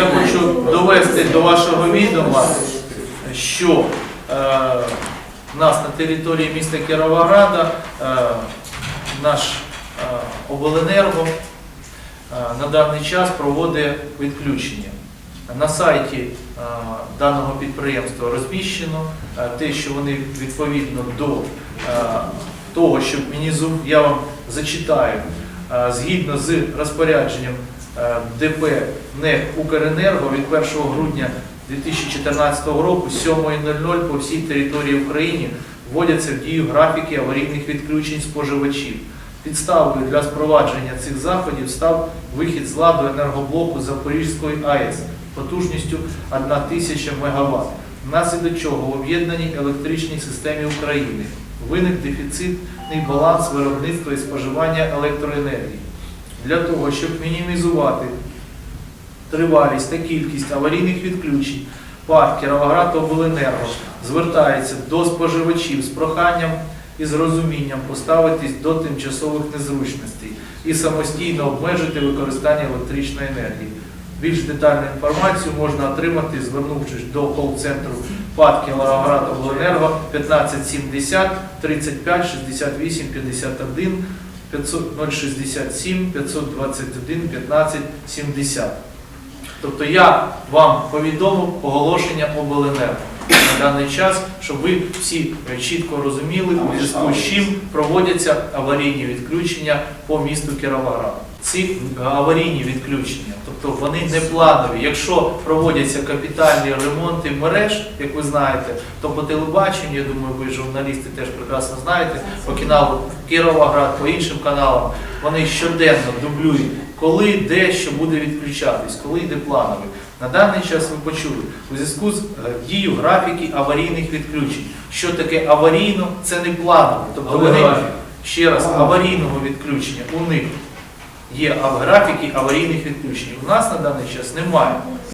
я хочу довести до вашого відома, що е, нас на території міста Кіровограда е, наш е, обленерго е, на даний час проводить відключення. На сайті е, даного підприємства розміщено е, те, що вони відповідно до е, того, щоб мінізу, я вам зачитаю, е, згідно з розпорядженням ДП НЕК Укренерго від 1 грудня 2014 року з 7.00 по всій території України вводяться в дію графіки аварійних відключень споживачів. Підставою для спровадження цих заходів став вихід з ладу енергоблоку Запорізької АЕС потужністю 1000 МВт, внаслідок чого в об'єднаній електричній системі України виник дефіцитний баланс виробництва і споживання електроенергії. Для того, щоб мінімізувати тривалість та кількість аварійних відключень, ПАД Кіровоградобленерго звертається до споживачів з проханням і з розумінням поставитись до тимчасових незручностей і самостійно обмежити використання електричної енергії. Більш детальну інформацію можна отримати, звернувшись до кол-центру ПАД Кіровоградобленерго 1570 35 68 51 500 067 521 15 70. Тобто я вам повідомив оголошення обленерго на даний час, щоб ви всі чітко розуміли, у зв'язку з чим проводяться аварійні відключення по місту Кіровоград. Ці е, аварійні відключення, тобто вони не планові. Якщо проводяться капітальні ремонти мереж, як ви знаєте, то по телебаченню, я думаю, ви журналісти теж прекрасно знаєте, по каналу Кіровоград, по іншим каналам, вони щоденно дублюють, коли, де, що буде відключатись, коли йде плановий. На даний час ви почули у зв'язку з е, дією графіки аварійних відключень. Що таке аварійно, це не планово. Тобто вони ще раз аварійного відключення у них є графіки аварійних відключень. У нас на даний час немає.